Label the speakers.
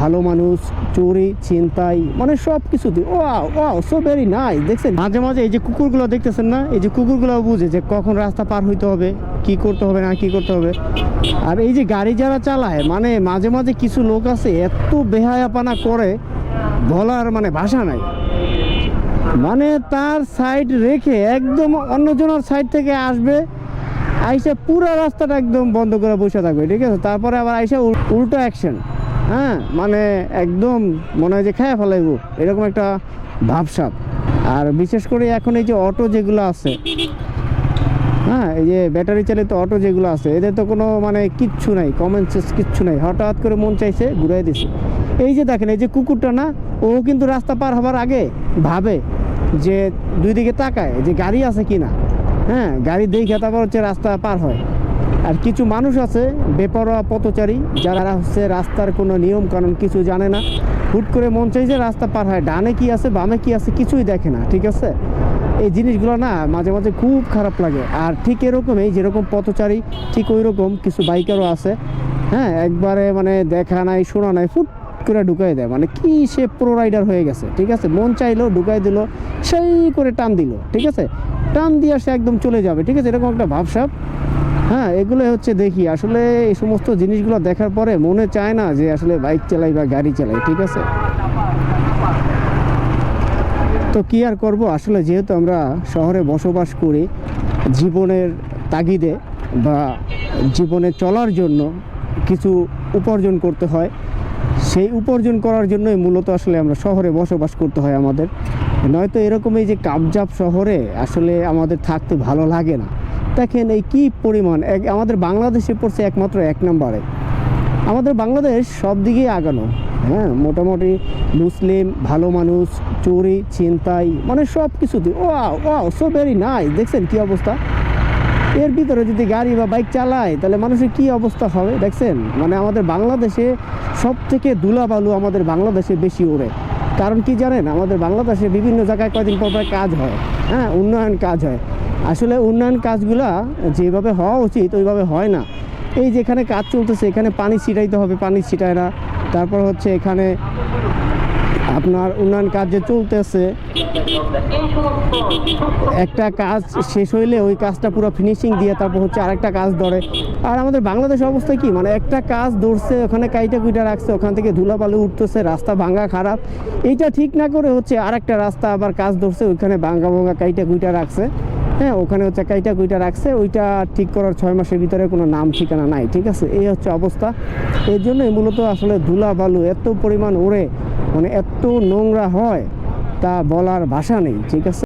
Speaker 1: ভালো মানুষ, চুরি, ছিনতাই মানে সব কিছুতে ও ও সো ভেরি দেখছেন? মাঝে মাঝে এই যে কুকুরগুলো দেখতেছেন না, এই যে কুকুরগুলো বুঝে যে কখন রাস্তা পার হইতে হবে, কি করতে হবে না কি করতে হবে। আর এই যে গাড়ি যারা চালায় মানে মাঝে মাঝে কিছু লোক আছে, এত বেহায়াপানা করে, বলার মানে ভাষা নাই। মানে তার সাইড রেখে একদম অন্যজনের সাইড থেকে আসবে, আইসা পুরো রাস্তাটা একদম বন্ধ করে বসে থাকবে, ঠিক আছে? তারপরে আবার আইসা উল্টো অ্যাকশন হ্যাঁ মানে একদম মনে হয় যে খেয়ে ফেলাইব। এরকম একটা ভাবসাব। আর বিশেষ করে এখন এই যে অটো যেগুলো আছে হ্যাঁ এই যে ব্যাটারি চালিত অটো যেগুলো আছে, এদের তো কোনো মানে কিচ্ছু নাই কমন সেন্স কিচ্ছু নাই। হঠাৎ করে মন চাইছে ঘুরাই দিছে। এই যে দেখেন, এই যে কুকুরটা না, ও কিন্তু রাস্তা পার হবার আগে ভাবে যে দুই দিকে তাকায় যে গাড়ি আছে কি না হ্যাঁ গাড়ি দেখে তারপর হচ্ছে রাস্তা পার হয়। আর কিছু মানুষ আছে, বেপরোয়া পথচারী, যারা হচ্ছে রাস্তার কোনো নিয়ম কানুন কিছু জানে না। হুট করে মন চাই যে রাস্তা পার হয়, ডানে কি আছে, বামে কি আছে, কিছুই দেখে না, ঠিক আছে? এই জিনিসগুলো না মাঝে মাঝে খুব খারাপ লাগে। আর ঠিক এরকমই যেরকম পথচারী, ঠিক ওই রকম কিছু বাইকারও আছে। হ্যাঁ একবারে মানে দেখা নাই, শোনা নাই, ফুট করে ঢুকাই দেয়। মানে কি সে প্রো রাইডার হয়ে গেছে, ঠিক আছে? মন চাইলো, ঢুকাই দিল, সেই করে টান দিল, ঠিক আছে? টান দিয়ে সে একদম চলে যাবে, ঠিক আছে? এরকম একটা ভাবসাব। হ্যাঁ এগুলো হচ্ছে দেখি। আসলে এই সমস্ত জিনিসগুলো দেখার পরে মনে চায় না যে আসলে বাইক চালাই বা গাড়ি চালাই, ঠিক আছে? তো কি আর করব? আসলে যেহেতু আমরা শহরে বসবাস করি, জীবনের তাগিদে বা জীবনে চলার জন্য কিছু উপার্জন করতে হয়, সেই উপার্জন করার জন্যই মূলত আসলে আমরা শহরে বসবাস করতে হয় আমাদের। নয়তো এরকম এই যে কাবজাব শহরে আসলে আমাদের থাকতে ভালো লাগে না। দেখেন এই কি পরিমাণ? এক, আমাদের বাংলাদেশে পড়ছে একমাত্র এক নম্বরে। আমাদের বাংলাদেশ সব দিকেই আগানো। হ্যাঁ মোটামুটি মুসলিম, ভালো মানুষ, চুরি, ছিনতাই মানে সব কিছুতে ও ও সো ভেরি নাই দেখছেন কি অবস্থা? এর ভিতরে যদি গাড়ি বা বাইক চালায়, তাহলে মানুষের কি অবস্থা হবে? দেখছেন? মানে আমাদের বাংলাদেশে সব থেকে ধুলাবালু আমাদের বাংলাদেশে বেশি ওড়ে। কারণ কি জানেন? আমাদের বাংলাদেশে বিভিন্ন জায়গায় কয়দিন পর পর কাজ হয়। হ্যাঁ উন্নয়ন কাজ হয়। আসলে উন্নয়ন কাজগুলা যেভাবে হওয়া উচিত, ওইভাবে হয় না। এই যেখানে কাজ চলতেছে, এখানে পানি ছিটাইতে হবে, পানি ছিটায় না। তারপর হচ্ছে এখানে আপনার উন্নয়ন কাজ যে চলতেছে। একটা কাজ শেষ হইলে ওই কাজটা পুরো ফিনিশিং দিয়ে তারপর হচ্ছে আরেকটা কাজ ধরে। আর আমাদের বাংলাদেশ অবস্থা কি? মানে একটা কাজ ধরছে, ওখানে কাইটা কুইটা রাখছে, ওখান থেকে ধুলাবালু উঠতেছে, রাস্তা ভাঙা খারাপ। এইটা ঠিক না করে হচ্ছে আরেকটা রাস্তা আবার কাজ ধরছে, ওইখানে ভাঙা ভাঙা কাইটা কুইটা রাখছে। হ্যাঁ ওখানে হচ্ছে কাইটা কুইটা রাখছে, ওইটা ঠিক করার ছয় মাসের ভিতরে কোনো নাম ঠিকানা নাই, ঠিক আছে? এই হচ্ছে অবস্থা। এর জন্যই মূলত আসলে ধুলা বালু এত পরিমাণ ওড়ে মানে এত নোংরা হয়, তা বলার ভাষা নেই, ঠিক আছে?